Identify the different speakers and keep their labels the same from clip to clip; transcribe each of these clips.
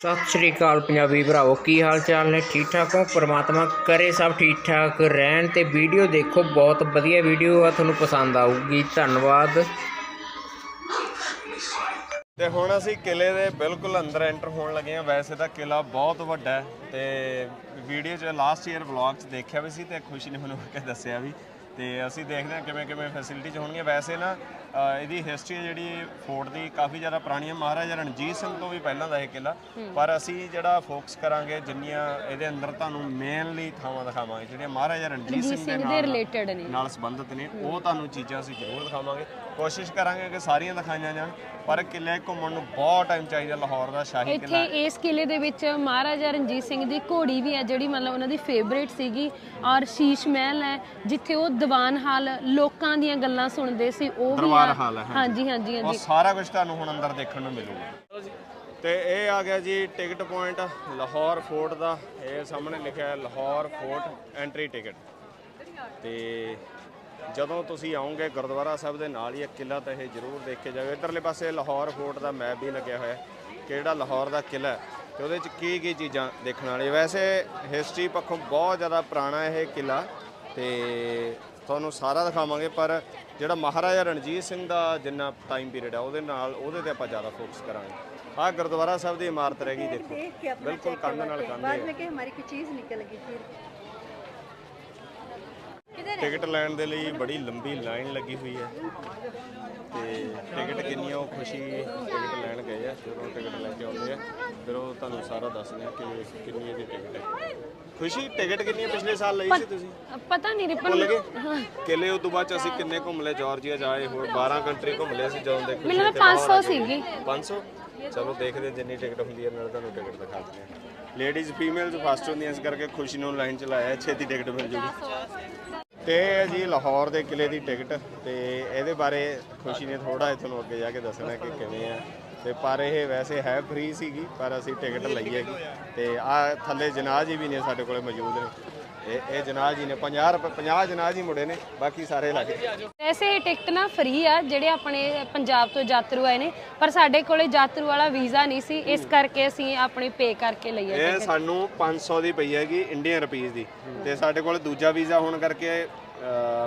Speaker 1: ਸਤਿ ਸ਼੍ਰੀ ਅਕਾਲ ਪੰਜਾਬੀ ਭਰਾਵੋ, ਕੀ ਹਾਲ ਚਾਲ ਨੇ? ਠੀਕ ਠਾਕ ਹੋ? ਪ੍ਰਮਾਤਮਾ ਕਰੇ ਸਭ ਠੀਕ ਠਾਕ ਰਹਿਣ ਤੇ ਵੀਡੀਓ ਦੇਖੋ, ਬਹੁਤ ਵਧੀਆ ਵੀਡੀਓ ਆ, ਤੁਹਾਨੂੰ ਪਸੰਦ ਆਊਗੀ। ਧੰਨਵਾਦ।
Speaker 2: ਤੇ ਹੁਣ ਅਸੀਂ ਕਿਲੇ ਦੇ ਬਿਲਕੁਲ ਅੰਦਰ ਐਂਟਰ ਹੋਣ ਲੱਗੇ ਹਾਂ। ਵੈਸੇ ਤਾਂ ਕਿਲਾ ਬਹੁਤ ਵੱਡਾ ਹੈ ਤੇ ਵੀਡੀਓ 'ਚ ਲਾਸਟ ਈਅਰ ਵਲੌਗ 'ਚ ਦੇਖਿਆ ਵੀ ਸੀ ਤੇ ਖੁਸ਼ੀ ਨੇ ਮੈਨੂੰ ਆ ਕੇ ਦੱਸਿਆ ਵੀ। ਤੇ ਅਸੀਂ ਦੇਖਦੇ ਹਾਂ ਕਿਵੇਂ ਕਿਵੇਂ ਫੈਸਿਲਿਟੀਜ਼ ਹੋਣਗੀਆਂ। ਵੈਸੇ ਨਾ ਇਹਦੀ ਹਿਸਟਰੀ ਜਿਹੜੀ ਫੋਰਟ ਦੀ ਕਾਫੀ ਜ਼ਿਆਦਾ ਪੁਰਾਣੀ ਹੈ ਮਹਾਰਾਜਾ ਰਣਜੀਤ ਸਿੰਘ ਤੋਂ ਵੀ ਪਹਿਲਾਂ ਦਾ ਇਹ ਕਿਲਾ ਪਰ ਅਸੀਂ ਜਿਹੜਾ ਫੋਕਸ ਕਰਾਂਗੇ ਜਿੰਨੀਆਂ ਇਹਦੇ ਅੰਦਰ ਤੁਹਾਨੂੰ ਮੇਨਲੀ ਥਾਵਾਂ ਦਿਖਾਵਾਂਗੇ ਜਿਹੜੀਆਂ ਮਹਾਰਾਜਾ ਰਣਜੀਤ ਸਿੰਘ ਦੇ ਨਾਲ
Speaker 3: ਰਿਲੇਟਡ ਨੇ।
Speaker 2: ਨਾਲ ਸੰਬੰਧਿਤ ਨੇ ਉਹ ਤੁਹਾਨੂੰ ਚੀਜ਼ਾਂ ਅਸੀਂ ਜ਼ਰੂਰ ਦਿਖਾਵਾਂਗੇ। ਕੋਸ਼ਿਸ਼ ਕਰਾਂਗੇ ਕਿ ਸਾਰੀਆਂ ਦਿਖਾਈਆਂ ਜਾਣ ਪਰ ਕਿਲੇ ਘੁੰਮਣ ਨੂੰ ਬਹੁਤ ਟਾਈਮ ਚਾਹੀਦਾ ਲਾਹੌਰ ਦਾ ਸ਼ਾਹੀ ਕਿਲਾ
Speaker 3: ਇੱਥੇ ਇਸ ਕਿਲੇ ਦੇ ਵਿੱਚ ਮਹਾਰਾਜਾ ਰਣਜੀਤ ਸਿੰਘ ਦੀ ਘੋੜੀ ਵੀ ਹੈ ਜਿਹੜੀ ਮਤਲਬ ਉਹਨਾਂ ਦੀ ਫੇਵਰੇਟ ਸੀਗੀ ਔਰ ਸ਼ੀਸ਼ ਮਹਿਲ ਹੈ ਜਿੱਥੇ ਉਹ ਦੀਵਾਨ ਹਾਲ ਲੋਕਾਂ ਦੀਆਂ ਗੱਲਾਂ ਸੁਣਦੇ ਸੀ ਉਹ ਵੀ
Speaker 2: ਦਰਬਾਰ। ਹਾਲ ਹੈ,
Speaker 3: ਹਾਂਜੀ। ਹਾਂਜੀ
Speaker 2: ਉਹ
Speaker 3: ਹਾਂਜੀ।
Speaker 2: ਸਾਰਾ ਕੁਝ ਤੁਹਾਨੂੰ ਹੁਣ ਅੰਦਰ ਦੇਖਣ ਨੂੰ ਮਿਲੂਗਾ। ਤੇ ਇਹ ਆ ਗਿਆ ਜੀ ਟਿਕਟ ਪੁਆਇੰਟ ਲਾਹੌਰ ਫੋਰਟ ਦਾ ਇਹ ਸਾਹਮਣੇ ਲਿਖਿਆ ਹੈ ਲਾਹੌਰ ਫੋਰਟ ਐਂਟਰੀ ਟਿਕਟ। ਤੇ ਜਦੋਂ ਤੁਸੀਂ ਆਉਂਗੇ ਗੁਰਦੁਆਰਾ ਸਾਹਿਬ ਦੇ ਨਾਲ ਹੀ ਇੱਕ ਕਿਲਾ ਤਾਂ ਇਹ ਜ਼ਰੂਰ ਦੇਖ ਕੇ ਜਾਓ ਇਧਰਲੇ ਪਾਸੇ ਲਾਹੌਰ ਫੋਰਟ ਦਾ ਮੈਪ ਵੀ ਲੱਗਿਆ ਹੋਇਆ ਹੈ ਕਿ ਜਿਹੜਾ ਲਾਹੌਰ ਦਾ ਕਿਲਾ ਹੈ ਤੇ ਉਹਦੇ ਵਿੱਚ ਕੀ ਕੀ ਚੀਜ਼ਾਂ ਦੇਖਣ ਵਾਲੀ ਵੈਸੇ ਹਿਸਟਰੀ ਪੱਖੋਂ ਬਹੁਤ ਜ਼ਿਆਦਾ ਪੁਰਾਣਾ ਇਹ ਕਿਲਾ ਤੇ ਤੁਹਾਨੂੰ ਸਾਰਾ ਦਿਖਾਵਾਂਗੇ ਪਰ ਜਿਹੜਾ ਮਹਾਰਾਜਾ ਰਣਜੀਤ ਸਿੰਘ ਦਾ ਜਿੰਨਾ ਟਾਈਮ ਪੀਰੀਅਡ ਹੈ ਉਹਦੇ ਨਾਲ ਉਹਦੇ ਤੇ ਆਪਾਂ ਜ਼ਿਆਦਾ ਫੋਕਸ ਕਰਾਂਗੇ। ਆਹ ਗੁਰਦੁਆਰਾ ਸਾਹਿਬ ਦੀ ਇਮਾਰਤ ਰਹਿ ਗਈ ਦੇਖੋ। ਬਿਲਕੁਲ
Speaker 4: ਕੰਧ ਨਾਲ
Speaker 2: ਕੰਧ
Speaker 4: ਹੈ
Speaker 2: ਬਾਅਦ
Speaker 4: ਵਿੱਚ ਕਿ ਹਮਾਰੀ ਕੋਈ ਚੀਜ਼ ਨਿਕਲ ਗਈ ਸੀ
Speaker 2: ਟਿਕਟ ਲੈਣ ਦੇ ਲਈ ਬੜੀ ਲੰਬੀ ਲਾਈਨ ਲੱਗੀ ਹੋਈ ਹੈ। ਤੇ ਟਿਕਟ ਕਿੰਨੀ ਆ ਉਹ ਖੁਸ਼ੀ ਟਿਕਟ ਲੈਣ ਗਏ ਆ ਜਦੋਂ ਟਿਕਟ ਲੈ ਕੇ ਆਉਂਦੇ ਆ। ਫਿਰ ਉਹ ਤੁਹਾਨੂੰ ਸਾਰਾ ਦੱਸਦੇ ਆ ਕਿ ਕਿੰਨੀ ਦੀ ਟਿਕਟ ਹੈ। ਖੁਸ਼ੀ ਟਿਕਟ ਕਿੰਨੀ ਹੈ ਪਿਛਲੇ ਸਾਲ ਲਈ ਸੀ ਤੁਸੀਂ?
Speaker 3: ਪਤਾ ਨਹੀਂ
Speaker 2: ਭੁੱਲ
Speaker 3: ਰਿਪਨ
Speaker 2: ਗਏ ਕਿਲੇ ਉਸ ਤੋਂ ਬਾਅਦ 'ਚ ਅਸੀਂ ਕਿੰਨੇ ਘੁੰਮ ਲਏ ਜਾਰਜੀਆ ਜਾਏ ਹੋਰ 12 ਕੰਟਰੀ ਘੁੰਮ ਲਏ ਅਸੀਂ ਜਦੋਂ ਦੇ ਖੁਸ਼ੀ
Speaker 3: ਮੈਨੂੰ
Speaker 2: ਤੇ
Speaker 3: ਤਾਂ
Speaker 2: ਲਾਹੌਰ
Speaker 3: 500
Speaker 2: ਆ ਗਏ।
Speaker 3: ਸੀਗੀ।
Speaker 2: 500 ਚਲੋ ਦੇਖਦੇ ਜਿੰਨੀ ਟਿਕਟ ਹੁੰਦੀ ਹੈ ਨਾਲ ਤੁਹਾਨੂੰ ਟਿਕਟ ਦਿਖਾ ਦਿੰਦੇ ਹਾਂ। ਲੇਡੀਜ਼ ਫੀਮੇਲਸ ਫਸਟ ਹੁੰਦੀਆਂ ਇਸ ਕਰਕੇ ਖੁਸ਼ੀ ਨੂੰ ਲਾਈਨ ਚ ਲਾਇਆ ਛੇਤੀ ਟਿਕਟ ਮਿਲ ਜੂਗੀ। ਤੇ ਇਹ ਜੀ ਲਾਹੌਰ ਦੇ ਕਿਲੇ ਦੀ ਟਿਕਟ ਤੇ ਇਹਦੇ ਬਾਰੇ ਖੁਸ਼ੀ ਨੇ ਥੋੜਾ ਤੁਹਾਨੂੰ ਅੱਗੇ ਜਾ ਕੇ ਦੱਸਣਾ ਕਿ ਕਿਵੇਂ ਆ। ਤੇ ਪਰ ਇਹ ਵੈਸੇ ਹੈ ਫ੍ਰੀ ਸੀਗੀ ਪਰ ਅਸੀਂ ਟਿਕਟ ਲਈ ਹੈਗੀ। ਤੇ ਆ ਥੱਲੇ ਜਨਾਜ਼ ਵੀ ਨੇ ਸਾਡੇ ਕੋਲੇ ਮੌਜੂਦ ਨੇ। ਇਹ ਇਹ ਜਨਾਜ਼ ਹੀ ਨੇ 50 ਰੁਪਏ 50 ਜਨਾਜ਼ ਹੀ ਮੁੜੇ ਨੇ ਬਾਕੀ ਸਾਰੇ ਲੱਗ ਗਏ।
Speaker 3: ਵੈਸੇ ਇਹ ਟਿਕਟ ਨਾ ਫ੍ਰੀ ਆ ਜਿਹੜੇ ਆਪਣੇ ਪੰਜਾਬ ਤੋਂ ਯਾਤਰੂ ਆਏ ਨੇ ਪਰ ਸਾਡੇ ਕੋਲੇ ਯਾਤਰੂ ਵਾਲਾ ਵੀਜ਼ਾ ਨਹੀਂ ਸੀ ਇਸ ਕਰਕੇ ਅਸੀਂ ਆਪਣੀ ਪੇ ਕਰਕੇ ਲਈ ਹੈ
Speaker 2: ਇਹ ਸਾਨੂੰ 500 ਦੀ ਪਈ ਹੈਗੀ ਇੰਡੀਅਨ ਰੁਪੀਸ ਦੀ। ਤੇ ਸਾਡੇ ਕੋਲ ਦੂਜਾ ਵੀਜ਼ਾ ਹੋਣ ਕਰਕੇ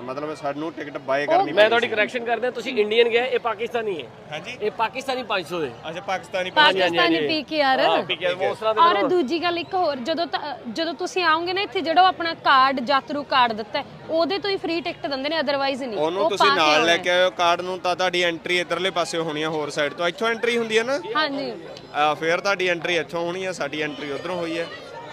Speaker 2: ਮਤਲਬ ਸਾਨੂੰ ਟਿਕਟ ਬਾਏ ਕਰਨੀ
Speaker 5: ਮੈਂ ਤੁਹਾਡੀ ਕਰੈਕਸ਼ਨ ਕਰਦਾ ਤੁਸੀਂ ਇੰਡੀਅਨ ਗਏ ਇਹ ਪਾਕਿਸਤਾਨੀ ਹੈ।
Speaker 2: ਹਾਂਜੀ।
Speaker 5: ਇਹ ਪਾਕਿਸਤਾਨੀ 500 ਦੇ।
Speaker 2: ਅੱਛਾ ਪਾਕਿਸਤਾਨੀ
Speaker 3: ਪਾਕਿਸਤਾਨੀ ਪੀਕੇਆਰ
Speaker 5: ਹਾਂ ਪੀਕੇ ਉਸ ਤਰ੍ਹਾਂ ਦੇ
Speaker 3: ਔਰ ਦੂਜੀ ਗੱਲ ਇੱਕ ਹੋਰ ਜਦੋਂ ਜਦੋਂ ਤੁਸੀਂ ਆਓਗੇ ਨਾ ਇੱਥੇ ਜਿਹੜਾ ਆਪਣਾ ਕਾਰਡ ਯਾਤਰੂ ਕਾਰਡ ਦਿੱਤਾ ਉਹਦੇ ਤੋਂ ਹੀ ਫ੍ਰੀ ਟਿਕਟ ਦਿੰਦੇ ਨੇ ਅਦਰਵਾਈਜ਼ ਨਹੀਂ।
Speaker 2: ਉਹਨੂੰ
Speaker 3: ਉਹ
Speaker 2: ਤੁਸੀਂ ਨਾਲ ਲੈ ਕੇ ਆਇਓ ਕਾਰਡ ਨੂੰ ਤਾਂ ਤੁਹਾਡੀ ਐਂਟਰੀ ਇਧਰਲੇ ਪਾਸੇ ਹੋਣੀ ਆ ਹੋਰ ਸਾਈਡ ਤੋਂ। ਇੱਥੋਂ ਐਂਟਰੀ ਹੁੰਦੀ ਹੈ ਨਾ।
Speaker 3: ਹਾਂਜੀ।
Speaker 2: ਫਿਰ ਤੁਹਾਡੀ ਐਂਟਰੀ ਇੱਥੋਂ ਹੋਣੀ ਆ ਸਾਡੀ ਐਂਟਰੀ ਉਧਰੋਂ ਹੋਈ ਹੈ।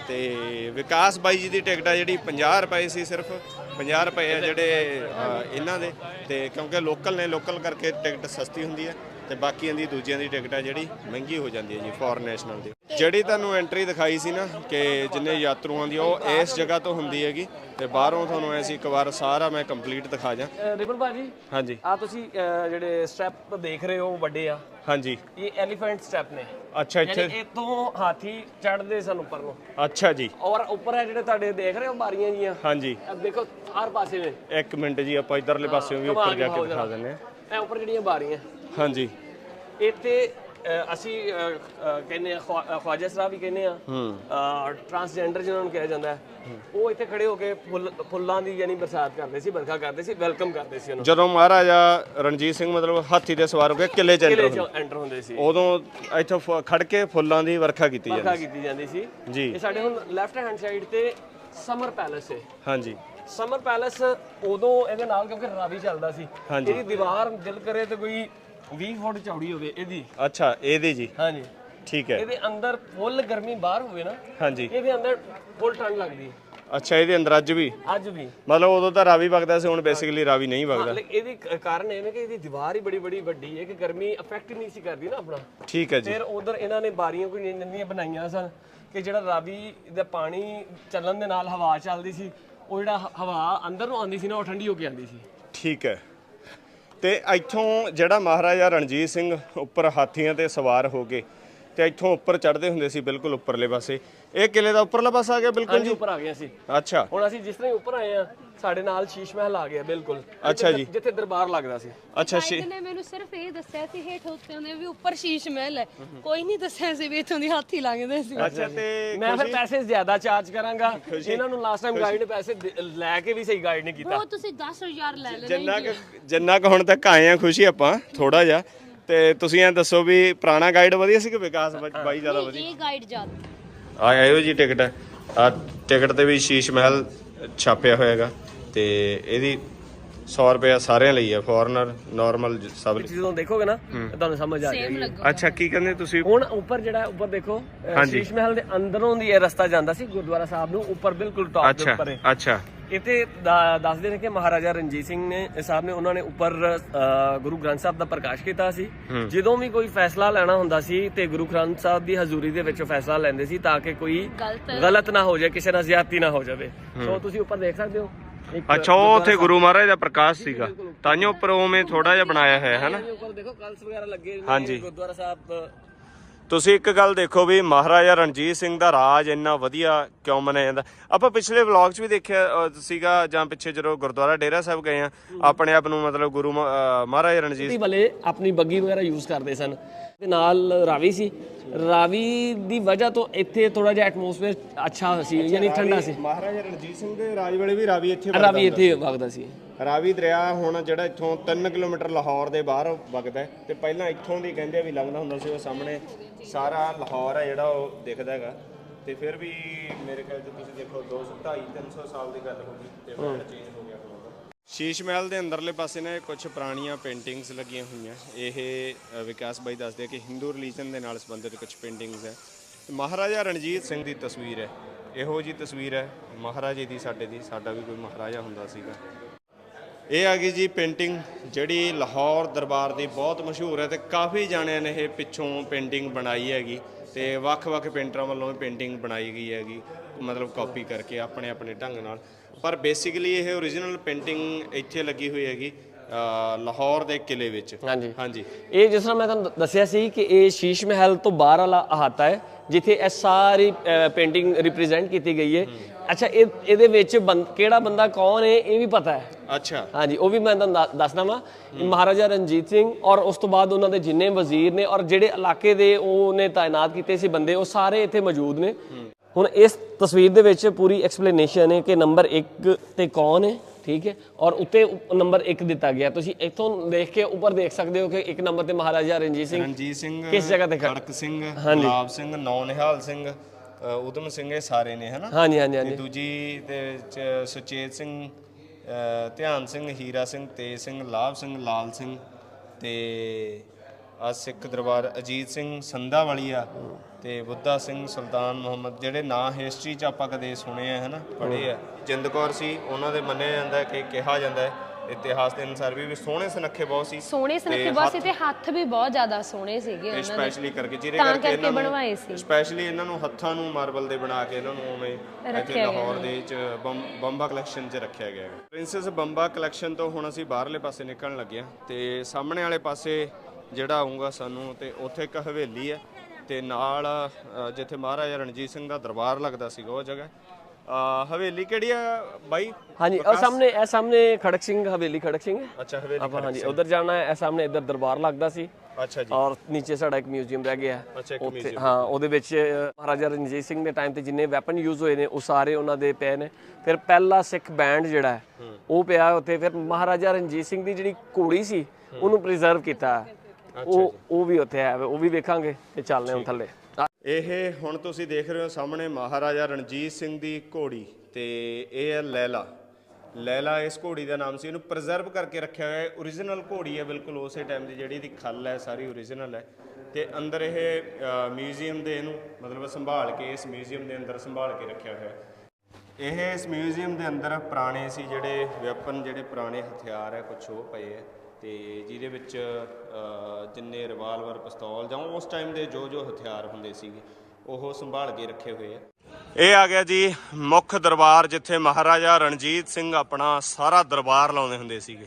Speaker 2: ਤੇ ਵਿਕਾਸ ਬਾਈ ਜੀ ਦੀ ਟਿਕਟ ਆ ਜਿਹੜੀ 50 ਰੁਪਏ ਸੀ ਸਿਰਫ 50 ਰੁਪਏ ਆ ਜਿਹੜੇ ਅਹ, ਇਹਨਾਂ ਦੇ। ਤੇ ਕਿਉਂਕਿ ਲੋਕਲ ਨੇ ਲੋਕਲ ਕਰਕੇ ਟਿਕਟ ਸਸਤੀ ਹੁੰਦੀ ਹੈ। ਤੇ ਬਾਕੀਆਂ ਦੀ ਦੂਜਿਆਂ ਦੀ ਟਿਕਟ ਆ ਜਿਹੜੀ ਮਹਿੰਗੀ ਹੋ ਜਾਂਦੀ ਹੈ ਜੀ ਫੋਰਨ ਨੈਸ਼ਨਲ ਦੀ। ਜਿਹੜੀ ਤੁਹਾਨੂੰ ਐਂਟਰੀ ਦਿਖਾਈ ਸੀ ਨਾ ਕਿ ਜਿੰਨੇ ਯਾਤਰੂਆਂ ਦੀ ਉਹ ਇਸ ਜਗ੍ਹਾ ਤੋਂ ਹੁੰਦੀ ਹੈਗੀ ਤੇ ਬਾਹਰੋਂ ਤੁਹਾਨੂੰ ਐਸੀ ਇੱਕ ਵਾਰ ਸਾਰਾ ਮੈਂ ਕੰਪਲੀਟ ਦਿਖਾ ਜਾ
Speaker 5: ਰਿਪਨ ਭਾਜੀ
Speaker 2: ਹਾਂਜੀ।
Speaker 5: ਆ ਤੁਸੀਂ ਅਹ, ਜਿਹੜੇ ਸਟੈਪ ਦੇਖ ਰਹੇ ਹੋ ਵੱਡੇ ਆ।
Speaker 2: ਹਾਂਜੀ।
Speaker 5: ਇਹ ਐਲੀਫੈਂਟ ਸਟੈਪ ਨੇ।
Speaker 2: ਅੱਛਾ
Speaker 5: ਯਾਨੀ
Speaker 2: ਇੱਥੇ
Speaker 5: ਇਤੋਂ ਹਾਥੀ ਚੜਦੇ ਸਨ ਉੱਪਰ। ਨੂੰ
Speaker 2: ਅੱਛਾ ਜੀ।
Speaker 5: ਔਰ ਉੱਪਰ ਹੈ ਜਿਹੜੇ ਤੁਹਾਡੇ ਦੇਖ ਰਹੇ ਹੋ ਬਾਰੀਆਂ ਜੀਆਂ?
Speaker 2: ਹਾਂਜੀ।
Speaker 5: ਇਹ ਦੇਖੋ ਹਰ ਪਾਸੇ ਨੇ
Speaker 2: ਇੱਕ ਮਿੰਟ ਜੀ ਆਪਾਂ ਇਧਰਲੇ ਪਾਸਿਓਂ ਵੀ ਉੱਪਰ ਜਾ ਕੇ ਦਿਖਾ ਦਿੰਦੇ ਹਾਂ।
Speaker 5: ਇਹ ਉੱਪਰ ਜਿਹੜੀਆਂ ਬਾਰੀਆਂ।
Speaker 2: ਹਾਂਜੀ।
Speaker 5: ਇੱਥੇ ਅਸੀਂ ਕਹਿੰਦੇ ਆ ਖਵਾਜਾ ਸਰਾਬ ਵੀ ਕਹਿੰਦੇ ਆ ਟਰਾਂਸਜੈਂਡਰ ਜਿਹਨਾਂ ਨੂੰ ਕਿਹਾ ਜਾਂਦਾ ਹੈ। ਉਹ ਇੱਥੇ ਖੜੇ ਹੋ ਕੇ ਫੁੱਲ ਫੁੱਲਾਂ ਦੀ ਯਾਨੀ ਬਰਸਾਤ ਕਰਦੇ ਸੀ ਵਰਖਾ ਕਰਦੇ ਸੀ ਵੈਲਕਮ ਕਰਦੇ ਸੀ ਉਹਨੂੰ।
Speaker 2: ਜਦੋਂ ਮਹਾਰਾਜਾ ਰਣਜੀਤ ਸਿੰਘ ਮਤਲਬ ਹਾਥੀ ਤੇ ਸਵਾਰ ਹੋ ਕੇ ਕਿਲੇ ਚ enter
Speaker 5: ਕਿਲੇ
Speaker 2: ਹੋਏ
Speaker 5: ਚ ਐਂਟਰ ਹੁੰਦੇ ਸੀ।
Speaker 2: ਉਦੋਂ ਇੱਥੋਂ ਫ- ਖੜ ਕੇ ਫੁੱਲਾਂ ਦੀ ਵਰਖਾ ਕੀਤੀ
Speaker 5: ਵਰਖਾ
Speaker 2: ਜਾਂਦੀ
Speaker 5: ਕੀਤੀ ਜਾਂਦੀ ਸੀ।
Speaker 2: ਜੀ।
Speaker 5: ਇਹ ਸਾਡੇ ਹੁਣ ਲੈਫਟ ਹੈਂਡ ਸਾਈਡ ਤੇ ਸਮਰ ਪੈਲੇਸ ਹੈ।
Speaker 2: ਹਾਂਜੀ।
Speaker 5: ਸਮਰ ਪੈਲੇਸ ਉਦੋਂ ਇਹਦੇ ਨਾਲ ਕਿਉਂਕਿ ਰਾਵੀ ਚੱਲਦਾ ਸੀ।
Speaker 2: ਹਾਂਜੀ।
Speaker 5: ਇਹਦੀ ਦੀਵਾਰ ਦਿਲ ਕਰੇ ਤੇ ਕੋਈ 20 ਫੁੱਟ ਚੌੜੀ ਹੋਵੇ ਇਹਦੀ।
Speaker 2: ਅੱਛਾ ਇਹਦੀ ਜੀ।
Speaker 5: ਹਾਂਜੀ।
Speaker 2: ਠੀਕ ਹੈ।
Speaker 5: ਇਹਦੇ ਅੰਦਰ ਫੁੱਲ ਗਰਮੀ ਬਾਹਰ ਹੋਵੇ ਨਾ
Speaker 2: ਹਾਂਜੀ।
Speaker 5: ਇਹਦੇ ਅੰਦਰ ਫੁੱਲ ਠੰਡ ਲੱਗਦੀ। ਹੈ
Speaker 2: ਅੱਛਾ ਇਹਦੇ ਅੰਦਰ ਅੱਜ ਵੀ?
Speaker 5: ਅੱਜ ਵੀ।
Speaker 2: ਮਤਲਬ ਉਦੋਂ ਤਾਂ ਰਾਵੀ ਵਗਦਾ ਸੀ ਹੁਣ ਬੇਸਿਕਲੀ ਰਾਵੀ ਨਹੀਂ ਵਗਦਾ।
Speaker 5: ਇਹਦੀ ਕਾਰਨ ਇਹ ਨੇ ਕਿ ਇਹਦੀ ਦੀਵਾਰ ਹੀ ਬੜੀ ਬੜੀ ਵੱਡੀ ਹੈ ਕਿ ਗਰਮੀ ਅਫੈਕਟ ਨਹੀਂ ਸੀ ਕਰਦੀ ਨਾ ਆਪਣਾ।
Speaker 2: ਠੀਕ ਹੈ ਜੀ।
Speaker 5: ਫਿਰ ਉਧਰ ਇਹਨਾਂ ਨੇ ਬਾਰੀਆਂ ਕੋਈ ਨੰਨੀਆਂ ਬਣਾਈਆਂ ਸਨ ਕਿ ਜਿਹੜਾ ਰਾਵੀ ਦਾ ਪਾਣੀ ਚੱਲਣ ਦੇ ਨਾਲ ਹਵਾ ਚੱਲਦੀ ਸੀ ਉਹ ਜਿਹੜਾ ਹਵਾ ਅੰਦਰ ਨੂੰ ਆਉਂਦੀ ਸੀ ਨਾ ਉਹ ਠੰਡੀ ਹੋ ਕੇ ਆਉਂਦੀ ਸੀ।
Speaker 2: ਠੀਕ ਹੈ। ਤੇ ਇੱਥੋਂ ਜਿਹੜਾ ਮਹਾਰਾਜਾ ਰਣਜੀਤ ਸਿੰਘ ਉੱਪਰ ਹਾਥੀਆਂ ਤੇ ਸਵਾਰ ਹੋ ਕੇ ਤੇ ਇੱਥੋਂ ਉੱਪਰ ਚੜ੍ਹਦੇ ਹੁੰਦੇ ਸੀ ਬਿਲਕੁਲ ਉੱਪਰਲੇ ਪਾਸੇ। ਇਹ ਕਿਲੇ ਦਾ ਉੱਪਰਲਾ ਪਾਸਾ ਆ ਗਿਆ ਬਿਲਕੁਲ
Speaker 5: ਹਾਂਜੀ
Speaker 2: ਜੀ?
Speaker 5: ਉੱਪਰ ਆ ਗਏ ਅਸੀਂ
Speaker 2: ਅੱਛਾ।
Speaker 5: ਹੁਣ ਅਸੀਂ ਜਿਸ ਤਰ੍ਹਾਂ ਹੀ ਉੱਪਰ ਆਏ ਆ ਸਾਡੇ ਨਾਲ ਸ਼ੀਸ਼ ਮਹਿਲ ਆ ਗਿਆ ਬਿਲਕੁਲ।
Speaker 2: ਅੱਛਾ ਜੀ।
Speaker 5: ਜਿੱਥੇ ਦਰਬਾਰ ਲੱਗਦਾ ਸੀ।
Speaker 2: ਅੱਛਾ ਸ਼ੇ
Speaker 3: ਨੇ ਮੈਨੂੰ ਸਿਰਫ ਇਹ ਦੱਸਿਆ ਸੀ ਹੇਠ ਉੱਤੇ ਨੇ ਵੀ ਉੱਪਰ ਸ਼ੀਸ਼ ਮਹਿਲ ਹੈ। ਕੋਈ ਨਹੀਂ ਦੱਸਿਆ ਸੀ ਵੀ ਇਥੋਂ ਦੀ ਹਾਥੀ ਲੰਘਦੇ ਸੀ।
Speaker 2: ਅੱਛਾ ਤੇ
Speaker 5: ਮੈਂ ਫਿਰ ਪੈਸੇ ਜ਼ਿਆਦਾ ਚਾਰਜ ਕਰਾਂਗਾ। ਇਹਨਾਂ ਨੂੰ ਲਾਸਟ ਟਾਈਮ ਗਾਈਡ ਨੇ ਪੈਸੇ ਲੈ ਕੇ ਵੀ ਸਹੀ ਗਾਈਡ ਨਹੀਂ ਕੀਤਾ।
Speaker 3: ਉਹ ਤੁਸੀਂ 10000 ਲੈ ਲੈਣੇ
Speaker 2: ਜਿੰਨਾ ਕੁ ਜਿੰਨਾ ਕੁ ਹੁਣ ਤੱਕ ਆਏ ਆ ਖੁਸ਼ੀ ਆਪਾਂ ਥੋੜਾ ਜਿਹਾ। ਤੇ ਤੁਸੀਂ ਐ ਦੱਸੋ ਵੀ ਪੁਰਾਣਾ ਗਾਈਡ ਵਧੀਆ ਸੀ ਕਿ ਵਿਕਾਸ ਬਾ- ਬਾਈ ਜ਼ਿਆਦਾ ਵਧੀਆ?
Speaker 3: ਇਹ ਗਾਈਡ ਜਦ
Speaker 2: ਆ ਆਇਓ ਜੀ ਟਿਕਟ ਆ। ਟਿਕਟ ਤੇ ਵੀ ਸ਼ੀਸ਼ ਮਹਿਲ ਛਾਪਿਆ ਹੋਇਆਗਾ ਤੇ ਇਹਦੀ 100 ਰੁਪਏ ਸਾਰਿਆਂ ਲਈ ਹੈ ਫੋਰਨਰ ਨਾਰਮਲ ਸਭ ਲਈ।
Speaker 5: ਜਦੋਂ ਦੇਖੋਗੇ ਨਾ ਤਾਂ ਤੁਹਾਨੂੰ ਸਮਝ ਆ ਜਾਏਗੀ।
Speaker 2: ਅੱਛਾ ਕੀ ਕਹਿੰਦੇ ਤੁਸੀਂ?
Speaker 5: ਹੁਣ ਉੱਪਰ ਜਿਹੜਾ ਹੈ, ਉੱਪਰ ਦੇਖੋ ਅਹ,
Speaker 2: ਹਾਂਜੀ।
Speaker 5: ਸ਼ੀਸ਼ ਮਹਿਲ ਦੇ ਅੰਦਰੋਂ ਦੀ ਇਹ ਰਸਤਾ ਜਾਂਦਾ ਸੀ ਗੁਰਦੁਆਰਾ ਸਾਹਿਬ ਨੂੰ ਉੱਪਰ ਬਿਲਕੁਲ ਟੌਪ ਦੇ
Speaker 2: ਅੱਛਾ
Speaker 5: ਉੱਪਰ ਹੈ
Speaker 2: ਅੱਛਾ।
Speaker 5: ਇੱਥੇ ਦੱਸਦੇ ਨੇ ਕਿ ਮਹਾਰਾਜਾ ਰਣਜੀਤ ਸਿੰਘ ਨੇ ਸਾਹਿਬ ਨੇ ਉਹਨਾਂ ਨੇ ਉੱਪਰ ਗੁਰੂ ਗ੍ਰੰਥ ਸਾਹਿਬ ਦਾ ਪ੍ਰਕਾਸ਼ ਕੀਤਾ ਸੀ। ਜਦੋਂ ਵੀ ਕੋਈ ਫੈਸਲਾ ਲੈਣਾ ਹੁੰਦਾ ਸੀ ਤੇ ਗੁਰੂ ਗ੍ਰੰਥ ਸਾਹਿਬ ਦੀ ਹਜ਼ੂਰੀ ਦੇ ਵਿੱਚ ਫੈਸਲਾ ਲੈਂਦੇ ਸੀ ਤਾਂ ਕਿ ਕੋਈ
Speaker 3: ਗਲਤ
Speaker 5: ਨਾ ਹੋ ਜਾਏ ਕਿਸੇ ਨਾਲ ਜ਼ਿਆਦਤੀ ਨਾ ਹੋ ਜਾਵੇ। ਸੋ ਤੁਸੀਂ ਉੱਪਰ ਦੇਖ ਸਕਦੇ ਹੋ।
Speaker 2: ਅੱਛਾ ਉਹ ਉੱਥੇ ਗੁਰੂ ਮਹਾਰਾਜ ਦਾ ਪ੍ਰਕਾਸ਼ ਸੀਗਾ। ਤਾਂਿਓ ਉੱਪਰ ਉਵੇਂ ਥੋੜਾ ਜਿਹਾ ਬਣਾਇਆ ਹੋਇਆ ਹੈ ਨਾ?
Speaker 5: ਉੱਪਰ ਦੇਖੋ ਕਲਸ ਵਗੈਰਾ ਲੱਗੇ ਨੇ
Speaker 2: ਹਾਂਜੀ।
Speaker 5: ਗੁਰਦੁਆਰਾ ਸਾਹਿਬ
Speaker 2: ਤੁਸੀਂ ਇੱਕ ਗੱਲ ਦੇਖੋ ਵੀ ਮਹਾਰਾਜਾ ਰਣਜੀਤ ਸਿੰਘ ਦਾ ਰਾਜ ਇੰਨਾ ਵਧੀਆ ਕਿਉਂ ਮੰਨਿਆ ਜਾਂਦਾ? ਆਪਾਂ ਪਿਛਲੇ ਵਲੌਗ 'ਚ ਵੀ ਦੇਖਿਆ ਸੀਗਾ ਜਾਂ ਪਿੱਛੇ ਜਦੋਂ ਗੁਰਦੁਆਰਾ ਡੇਰਾ ਸਾਹਿਬ ਗਏ ਆ ਆਪਣੇ ਆਪ ਨੂੰ ਮਤਲਬ ਗੁਰੂ ਮਹਾਰਾਜਾ ਰਣਜੀਤ
Speaker 5: ਦੀ ਵਾਲੇ ਆਪਣੀ ਬੱਗੀ ਵਗੈਰਾ ਯੂਜ਼ ਕਰਦੇ ਸਨ। ਤੇ ਨਾਲ ਰਾਵੀ ਸੀ। ਰਾਵੀ ਦੀ ਵਜ੍ਹਾ ਤੋਂ ਇੱਥੇ ਥੋੜਾ ਜਿਹਾ ਐਟਮੋਸਫੇਅਰ ਅੱਛਾ ਸੀ ਯਾਨੀ ਠੰਡਾ ਸੀ।
Speaker 2: ਮਹਾਰਾਜਾ ਰਣਜੀਤ ਸਿੰਘ ਦੇ ਰਾਜ ਵੇਲੇ ਵੀ ਰਾਵੀ ਇੱਥੇ
Speaker 5: ਰਾਵੀ ਇੱਥੇ ਵਗਦਾ ਸੀ।
Speaker 2: ਰਾਵੀ ਦਰਿਆ ਹੁਣ ਜਿਹੜਾ ਇੱਥੋਂ 3 ਕਿਲੋਮੀਟਰ ਲਾਹੌਰ ਦੇ ਬਾਹਰ ਵਗਦਾ ਤੇ ਪਹਿਲਾਂ ਇੱਥੋਂ ਦੀ ਕਹਿੰਦੇ ਵੀ ਲੰਘਦਾ ਹੁੰਦਾ ਸੀ ਉਹ ਸਾਹਮਣੇ ਸਾਰਾ ਲਾਹੌਰ ਹੈ ਜਿਹੜਾ ਉਹ ਦਿਖਦਾ ਹੈਗਾ। ਤੇ ਫਿਰ ਵੀ ਮੇਰੇ ਖਿਆਲ 'ਚ ਤੁਸੀਂ ਦੇਖੋ 200 250 300 ਸਾਲ ਦੀ ਗੱਲ ਹੋ ਗਈ ਤੇ ਹੁਣ ਚੇਂਜ ਸ਼ੀਸ਼ ਮਹਿਲ ਦੇ ਅੰਦਰਲੇ ਪਾਸੇ ਨੇ ਕੁਝ ਪੁਰਾਣੀਆਂ ਪੇਂਟਿੰਗਸ ਲੱਗੀਆਂ ਹੋਈਆਂ। ਇਹ ਵਿਕਾਸ ਬਾਈ ਦੱਸਦੇ ਕਿ ਹਿੰਦੂ ਰਿਲੀਜਨ ਦੇ ਨਾਲ ਸੰਬੰਧਿਤ ਕੁਝ ਪੇਂਟਿੰਗਸ ਹੈ। ਮਹਾਰਾਜਾ ਰਣਜੀਤ ਸਿੰਘ ਦੀ ਤਸਵੀਰ ਹੈ। ਇਹੋ ਜੀ ਤਸਵੀਰ ਹੈ, ਮਹਾਰਾਜੇ ਦੀ, ਸਾਡੇ ਦੀ। ਸਾਡਾ ਵੀ ਕੋਈ ਮਹਾਰਾਜਾ ਹੁੰਦਾ ਸੀਗਾ। ਇਹ ਆ ਗਈ ਜੀ ਪੇਂਟਿੰਗ ਜਿਹੜੀ ਲਾਹੌਰ ਦਰਬਾਰ ਦੀ ਬਹੁਤ ਮਸ਼ਹੂਰ ਹੈ ਤੇ ਕਾਫੀ ਜਾਣਿਆਂ ਨੇ ਇਹ ਪਿੱਛੋਂ ਪੇਂਟਿੰਗ ਬਣਾਈ ਹੈਗੀ। ਤੇ ਵੱਖ-ਵੱਖ ਪੇਂਟਰਾਂ ਵੱਲੋਂ ਇਹ ਪੇਂਟਿੰਗ ਬਣਾਈ ਗਈ ਹੈਗੀ। ਮਤਲਬ ਕਾਪੀ ਕਰਕੇ ਆਪਣੇ ਆਪਣੇ ਢੰਗ ਨਾਲ। ਪਰ ਬੇਸਿਕਲੀ ਇਹ ਓਰੀਜਨਲ ਪੇਂਟਿੰਗ ਇੱਥੇ ਲੱਗੀ ਹੋਈ ਹੈਗੀ ਲਾਹੌਰ ਦੇ ਕਿਲੇ ਵਿੱਚ।
Speaker 5: ਹਾਂਜੀ।
Speaker 2: ਹਾਂਜੀ।
Speaker 5: ਇਹ ਜਿਸ ਤਰ੍ਹਾਂ ਮੈਂ ਤੁਹਾਨੂੰ ਦੱਸਿਆ ਸੀ ਕਿ ਇਹ ਸ਼ੀਸ਼ ਮਹਿਲ ਤੋਂ ਬਾਹਰ ਵਾਲਾ ਅਹਾਤਾ ਹੈ ਜਿੱਥੇ ਇਹ ਸਾਰੀ ਪੇਂਟਿੰਗ ਰਿਪਰੈਜ਼ੈਂਟ ਕੀਤੀ ਗਈ ਹੈ। ਅੱਛਾ ਇਹ ਇਹਦੇ ਵਿੱਚ ਕਿਹੜਾ ਬੰਦਾ ਕੌਣ ਹੈ ਇਹ ਵੀ ਪਤਾ ਹੈ।
Speaker 2: ਅੱਛਾ।
Speaker 5: ਹਾਂਜੀ ਉਹ ਵੀ ਮੈਂ ਤੁਹਾਨੂੰ ਦੱਸ- ਦੱਸਦਾ ਵਾਂ। ਮਹਾਰਾਜਾ ਰਣਜੀਤ ਸਿੰਘ ਔਰ ਉਸ ਤੋਂ ਬਾਅਦ ਉਹਨਾਂ ਦੇ ਜਿੰਨੇ ਵਜ਼ੀਰ ਨੇ ਔਰ ਜਿਹੜੇ ਇਲਾਕੇ ਦੇ ਉਹਨੇ ਤਾਇਨਾਤ ਕੀਤੇ ਸੀ ਬੰਦੇ ਉਹ ਸਾਰੇ ਇੱਥੇ ਮੌਜੂਦ ਨੇ। ਹੁਣ ਇਸ ਤਸਵੀਰ ਦੇ ਵਿੱਚ ਪੂਰੀ ਐਕਸਪਲੇਨੇਸ਼ਨ ਹੈ ਕਿ ਨੰਬਰ 1 ਤੇ ਕੌਣ ਹੈ ਠੀਕ ਹੈ? ਔਰ ਉੱਤੇ ਨੰਬਰ 1 ਦਿੱਤਾ ਗਿਆ। ਤੁਸੀਂ ਇੱਥੋਂ ਦੇਖ ਕੇ ਉੱਪਰ ਦੇਖ ਸਕਦੇ ਹੋ ਕਿ ਇੱਕ ਨੰਬਰ ਤੇ ਮਹਾਰਾਜਾ ਰਣਜੀਤ ਸਿੰਘ
Speaker 2: ਰਣਜੀਤ ਸਿੰਘ
Speaker 5: ਕਿਸ ਜਗ੍ਹਾ ਤੇ ਖੜ-
Speaker 2: ਖੜਕ ਸਿੰਘ ਗੁਲਾਬ ਸਿੰਘ ਨੌ ਨਿਹਾਲ ਸਿੰਘ ਊਧਮ ਸਿੰਘ ਇਹ ਸਾਰੇ ਨੇ ਹਨਾ?
Speaker 5: ਹਾਂਜੀ ਹਾਂਜੀ ਹਾਂਜੀ।
Speaker 2: ਦੂਜੀ ਤੇ ਸੁਚੇਤ ਸਿੰਘ ਧਿਆਨ ਸਿੰਘ ਹੀਰਾ ਸਿੰਘ ਤੇਜ ਸਿੰਘ ਲਾਭ ਸਿੰਘ ਲਾਲ ਸਿੰਘ ਤੇ ਆ ਸਿੱਖ ਦਰਬਾਰ ਅਜੀਤ ਸਿੰਘ ਸੰਧਾ ਵਾਲੀਆ ਤੇ ਬੁੱਧਾ ਸਿੰਘ ਸੁਲਤਾਨ ਮੁਹੰਮਦ ਜਿਹੜੇ ਨਾਂ ਹਿਸਟਰੀ 'ਚ ਆਪਾਂ ਕਦੇ ਸੁਣੇ ਆ ਹਨਾ? ਪੜ੍ਹੇ ਆ। ਜਿੰਦ ਕੌਰ ਸੀ ਉਹਨਾਂ ਦੇ ਮੰਨਿਆ ਜਾਂਦਾ ਕਿ ਕਿਹਾ ਜਾਂਦਾ ਹੈ ਇਤਿਹਾਸ ਦੇ ਅਨੁਸਾਰ ਵੀ ਸੋਹਣੇ ਸੁਨੱਖੇ ਬਹੁਤ ਸੀ।
Speaker 3: ਸੋਹਣੇ ਸੁਨੱਖੇ ਬਹੁਤ ਸੀ ਤੇ ਹੱਥ ਵੀ ਬਹੁਤ ਜ਼ਿਆਦਾ ਸੋਹਣੇ ਸੀਗੇ ਉਹਨਾਂ ਦੇ।
Speaker 2: ਸਪੈਸ਼ਲੀ ਕਰਕੇ ਜਿਹਦੇ ਕਰਕੇ ਇਹਨਾਂ ਨੂੰ
Speaker 3: ਬਣਵਾਏ ਸੀ।
Speaker 2: ਸਪੈਸ਼ਲੀ ਇਹਨਾਂ ਨੂੰ ਹੱਥਾਂ ਨੂੰ ਮਾਰਬਲ ਦੇ ਬਣਾ ਕੇ ਇਹਨਾਂ ਨੂੰ ਉਵੇਂ ਇੱਥੇ ਲਾਹੌਰ ਦੇ ਵਿੱਚ ਬੰਬ- ਕਲੈਕਸ਼ਨ 'ਚ ਰੱਖਿਆ ਗਿਆ। ਹੈ ਪ੍ਰਿੰਸੈਸ ਬੰਬਾ ਕਲੈਕਸ਼ਨ ਤੋਂ ਹੁਣ ਅਸੀਂ ਬਾਹਰਲੇ ਪਾਸੇ ਨਿਕਲਣ ਲੱਗੇ ਹਾਂ ਤੇ ਸਾਹਮਣੇ ਵਾਲੇ ਪਾਸੇ ਜਿਹੜਾ ਆਊਗਾ ਸਾਨੂੰ ਤੇ ਉੱਥੇ ਇੱਕ ਹਵੇਲੀ ਹੈ ਤੇ ਨਾਲ ਜਿੱਥੇ ਮਹਾਰਾਜਾ ਰਣਜੀਤ ਸਿੰਘ ਦਾ ਦਰਬਾਰ ਲੱਗਦਾ ਸੀਗਾ ਉਹ ਜਗ੍ਹਾ। ਹਵੇਲੀ ਕਿਹੜੀ ਆ ਬਾਈ?
Speaker 5: ਹਾਂਜੀ ਉਹ ਸਾਹਮਣੇ ਇਹ ਸਾਹਮਣੇ ਖੜਕ ਸਿੰਘ ਹਵੇਲੀ ਖੜਕ ਸਿੰਘ
Speaker 2: ਅੱਛਾ ਹਵੇਲੀ
Speaker 5: ਆਪਾਂ ਹਾਂਜੀ ਉਧਰ ਜਾਣਾ ਹੈ ਇਹ ਸਾਹਮਣੇ ਇੱਧਰ ਦਰਬਾਰ ਲੱਗਦਾ ਸੀ।
Speaker 2: ਅੱਛਾ ਜੀ।
Speaker 5: ਔਰ ਨੀਚੇ ਸਾਡਾ ਇੱਕ ਮਿਊਜ਼ੀਅਮ ਰਹਿ ਗਿਆ। ਉੱਥੇ। ਹਾਂ ਉਹਦੇ ਵਿੱਚ ਮਹਾਰਾਜਾ ਰਣਜੀਤ ਸਿੰਘ ਦੇ ਟਾਈਮ ਤੇ ਜਿੰਨੇ ਵੈਪਨ ਯੂਜ਼ ਹੋਏ ਨੇ ਉਹ ਸਾਰੇ ਉਹਨਾਂ ਦੇ ਪਏ ਨੇ। ਫਿਰ ਪਹਿਲਾ ਸਿੱਖ ਬੈਂਡ ਜਿਹੜਾ ਹੈ ਉਹ ਪਿਆ ਉੱਥੇ। ਫਿਰ ਮਹਾਰਾਜਾ ਰਣਜੀਤ ਸਿੰਘ ਦੀ ਜਿਹੜੀ ਘੋੜੀ ਸੀ ਉਹਨੂੰ ਪ੍ਰੀਜ਼ਰਵ ਕੀਤਾ। ਉਹ ਉਹ ਵੀ ਉੱਥੇ ਹੈ ਉਹ ਵੀ ਵੇਖਾਂਗੇ ਤੇ ਚੱਲਦੇ ਹਾਂ ਹੁਣ ਥੱਲੇ।
Speaker 2: ਇਹ ਹੁਣ ਤੁਸੀਂ ਦੇਖ ਰਹੇ ਹੋ ਸਾਹਮਣੇ ਮਹਾਰਾਜਾ ਰਣਜੀਤ ਸਿੰਘ ਦੀ ਘੋੜੀ ਤੇ ਇਹ ਹੈ ਲੈਲਾ। ਲੈਲਾ ਇਸ ਘੋੜੀ ਦਾ ਨਾਮ ਸੀ ਇਹਨੂੰ ਪ੍ਰੀਜ਼ਰਵ ਕਰਕੇ ਰੱਖਿਆ ਹੋਇਆ ਹੈ। origignal ਘੋੜੀ ਹੈ ਬਿਲਕੁਲ ਉਸੇ ਟਾਈਮ ਦੀ ਜਿਹੜੀ ਇਹਦੀ ਖੱਲ ਹੈ ਸਾਰੀ origignal ਹੈ। ਤੇ ਅੰਦਰ ਇਹ ਮਿਊਜ਼ੀਅਮ ਦੇ ਇਹਨੂੰ ਮਤਲਬ ਸੰਭਾਲ ਕੇ ਇਸ ਮਿਊਜ਼ੀਅਮ ਦੇ ਅੰਦਰ ਸੰਭਾਲ ਕੇ ਰੱਖਿਆ ਹੋਇਆ ਹੈ। ਇਹ ਇਸ ਮਿਊਜ਼ੀਅਮ ਦੇ ਅੰਦਰ ਪੁਰਾਣੇ ਸੀ ਜਿਹੜੇ ਵੈਪਨ ਜਿਹੜੇ ਪੁਰਾਣੇ ਹਥਿਆਰ ਹੈ ਕੁਝ ਉਹ ਪਏ ਹੈ। ਤੇ ਜਿਹਦੇ ਵਿੱਚ ਜਿੰਨੇ ਰਿਵਾਲਵਰ ਪਿਸਤੌਲ ਜਾਂ ਉਸ ਟਾਈਮ ਦੇ ਜੋ ਜੋ ਹਥਿਆਰ ਹੁੰਦੇ ਸੀਗੇ, ਉਹ ਸੰਭਾਲ ਕੇ ਰੱਖੇ ਹੋਏ ਆ। ਇਹ ਆ ਗਿਆ ਜੀ ਮੁੱਖ ਦਰਬਾਰ, ਜਿੱਥੇ ਮਹਾਰਾਜਾ ਰਣਜੀਤ ਸਿੰਘ ਆਪਣਾ ਸਾਰਾ ਦਰਬਾਰ ਲਾਉਂਦੇ ਹੁੰਦੇ ਸੀਗੇ।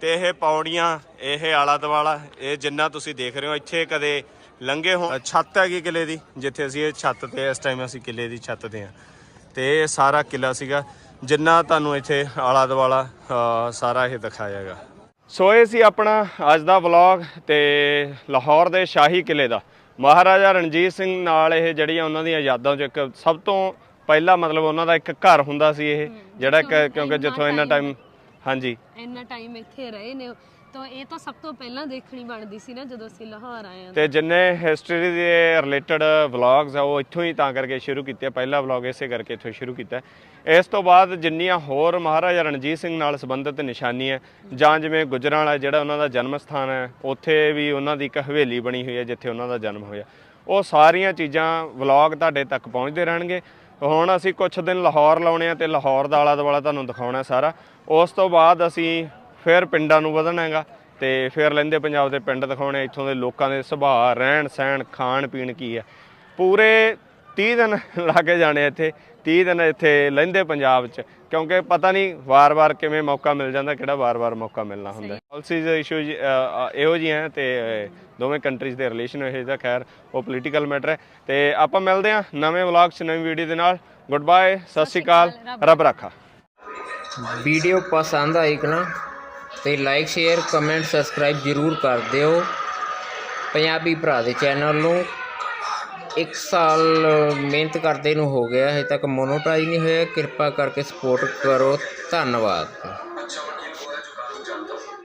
Speaker 2: ਤੇ ਇਹ ਪੌੜੀਆਂ, ਇਹ ਆਲਾ ਦਵਾਲਾ ਇਹ ਜਿੰਨਾ ਤੁਸੀਂ ਦੇਖ ਰਹੇ ਹੋ, ਇੱਥੇ ਕਦੇ ਲੰਗੇ ਹੋ ਛੱਤ ਹੈਗੀ ਕਿਲੇ ਦੀ, ਜਿੱਥੇ ਅਸੀਂ ਇਹ ਛੱਤ ਤੇ ਇਸ ਟਾਈਮ ਅਸੀਂ ਕਿਲੇ ਦੀ ਛੱਤ ਤੇ ਆ। ਤੇ ਇਹ ਸਾਰਾ ਕਿਲਾ ਸੀਗਾ, ਜਿੰਨਾ ਤੁਹਾਨੂੰ ਇੱਥੇ ਆਲਾ ਦੁਆਲਾ ਸਾਰਾ ਇਹ ਦਿਖਾਇਆਗਾ ਸੋ ਇਹ ਸੀ ਆਪਣਾ ਅੱਜ ਦਾ ਵਲੌਗ ਤੇ ਲਾਹੌਰ ਦੇ ਸ਼ਾਹੀ ਕਿਲੇ ਦਾ ਮਹਾਰਾਜਾ ਰਣਜੀਤ ਸਿੰਘ ਨਾਲ ਇਹ ਜਿਹੜੀਆਂ ਉਹਨਾਂ ਦੀਆਂ ਯਾਦਾਂ 'ਚ ਇੱਕ ਸਭ ਤੋਂ ਪਹਿਲਾ ਮਤਲਬ ਉਹਨਾਂ ਦਾ ਇੱਕ ਘਰ ਹੁੰਦਾ ਸੀ ਇਹ ਜਿਹੜਾ ਕਿਉਂਕਿ ਜਿੱਥੋਂ ਇੰਨਾ ਟਾਈਮ ਹਾਂਜੀ
Speaker 3: ਇੰਨਾ ਟਾਈਮ ਇੱਥੇ ਰਹੇ ਨੇ ਤਾਂ ਇਹ ਤਾਂ ਸਭ ਤੋਂ ਪਹਿਲਾਂ ਦੇਖਣੀ ਬਣਦੀ ਸੀ ਨਾ ਜਦੋਂ ਅਸੀਂ ਲਾਹੌਰ ਆਏ ਆ
Speaker 2: ਤੇ ਜਿੰਨੇ ਹਿਸਟਰੀ ਦੇ ਰਿਲੇਟਡ ਵਲੌਗਸ ਆ ਉਹ ਇੱਥੋਂ ਹੀ ਤਾਂ ਕਰਕੇ ਸ਼ੁਰੂ ਕੀਤੇ। ਪਹਿਲਾ ਵਲੌਗ ਇਸੇ ਕਰਕੇ ਇੱਥੋਂ ਸ਼ੁਰੂ ਕੀਤਾ। ਇਸ ਤੋਂ ਬਾਅਦ ਜਿੰਨੀਆਂ ਹੋਰ ਮਹਾਰਾਜਾ ਰਣਜੀਤ ਸਿੰਘ ਨਾਲ ਸੰਬੰਧਿਤ ਨਿਸ਼ਾਨੀਆਂ ਜਾਂ ਜਿਵੇਂ ਗੁਜਰਾਂਵਾਲਾ ਜਿਹੜਾ ਉਹਨਾਂ ਦਾ ਜਨਮ ਸਥਾਨ ਹੈ, ਉੱਥੇ ਵੀ ਉਹਨਾਂ ਦੀ ਇੱਕ ਹਵੇਲੀ ਬਣੀ ਹੋਈ ਹੈ, ਜਿੱਥੇ ਉਹਨਾਂ ਦਾ ਜਨਮ ਹੋਇਆ। ਉਹ ਸਾਰੀਆਂ ਚੀਜ਼ਾਂ ਵਲੌਗ ਤੁਹਾਡੇ ਤੱਕ ਪਹੁੰਚਦੇ ਰਹਿਣਗੇ। ਹੁਣ ਅਸੀਂ ਕੁਝ ਦਿਨ ਲਾਹੌਰ ਲਾਉਣੇ ਆ ਤੇ ਲਾਹੌਰ ਦਾ ਆਲਾ ਦੁਆਲਾ ਤੁਹਾਨੂੰ ਦਿਖਾਉਣਾ ਸਾਰਾ। ਉਸ ਤੋਂ ਬਾਅਦ ਅਸੀਂ ਫਿਰ ਪਿੰਡਾਂ ਨੂੰ ਵਧਣਾ ਹੈਗਾ ਤੇ ਫਿਰ ਲੈਂਦੇ ਪੰਜਾਬ ਦੇ ਪਿੰਡ ਦਿਖਾਉਣੇ ਇੱਥੋਂ ਦੇ ਲੋਕਾਂ ਦੇ ਸੁਭਾਅ ਰਹਿਣ ਸਹਿਣ ਖਾਣ ਪੀਣ ਕੀ ਹੈ। ਪੂਰੇ 30 ਦਿਨ ਲੱਗੇ ਜਾਣੇ ਇੱਥੇ 30 ਦਿਨ ਇੱਥੇ ਲੈਂਦੇ ਪੰਜਾਬ 'ਚ ਕਿਉਂਕਿ ਪਤਾ ਨਹੀਂ ਵਾਰ-ਵਾਰ ਕਿਵੇਂ ਮੌਕਾ ਮਿਲ ਜਾਂਦਾ ਕਿਹੜਾ ਵਾਰ-ਵਾਰ ਮੌਕਾ ਮਿਲਣਾ ਹੁੰਦਾ। ਪਾਲਿਸੀਜ਼ ਇਸ਼ੂ ਇਹੋ ਜਿਹੀ ਹੈ ਤੇ ਦੋਵੇਂ ਕੰਟਰੀਜ਼ ਦੇ ਰਿਲੇਸ਼ਨ ਇਹ ਦਾ ਖੈਰ ਉਹ ਪੋਲੀਟੀਕਲ ਮੈਟਰ ਹੈ। ਤੇ ਆਪਾਂ ਮਿਲਦੇ ਹਾਂ ਨਵੇਂ ਵਲੌਗ 'ਚ ਨਵੀਂ ਵੀਡੀਓ ਦੇ ਨਾਲ। ਗੁੱਡ ਬਾਏ ਸਤਿ ਸ਼੍ਰੀ ਅਕਾਲ ਰੱਬ ਰੱਖਾ।
Speaker 1: ਵੀਡੀਓ ਪਸੰਦ ਆਈ ਕਿ ਨਾ ਤੇ ਲਾਈਕ ਸ਼ੇਅਰ ਕਮੈਂਟ ਸਬਸਕ੍ਰਾਈਬ ਜਰੂਰ ਕਰ ਦਿਓ। ਪੰਜਾਬੀ ਭਰਾ ਦੇ ਚੈਨਲ ਨੂੰ। ਇੱਕ ਸਾਲ ਮਿਹਨਤ ਕਰਦੇ ਨੂੰ ਹੋ ਗਿਆ, ਹਜੇ ਤੱਕ ਮੋਨੋਟਾਈਜ਼ ਨਹੀਂ ਹੋਇਆ। ਕਿਰਪਾ ਕਰਕੇ ਸਪੋਰਟ ਕਰੋ। ਧੰਨਵਾਦ।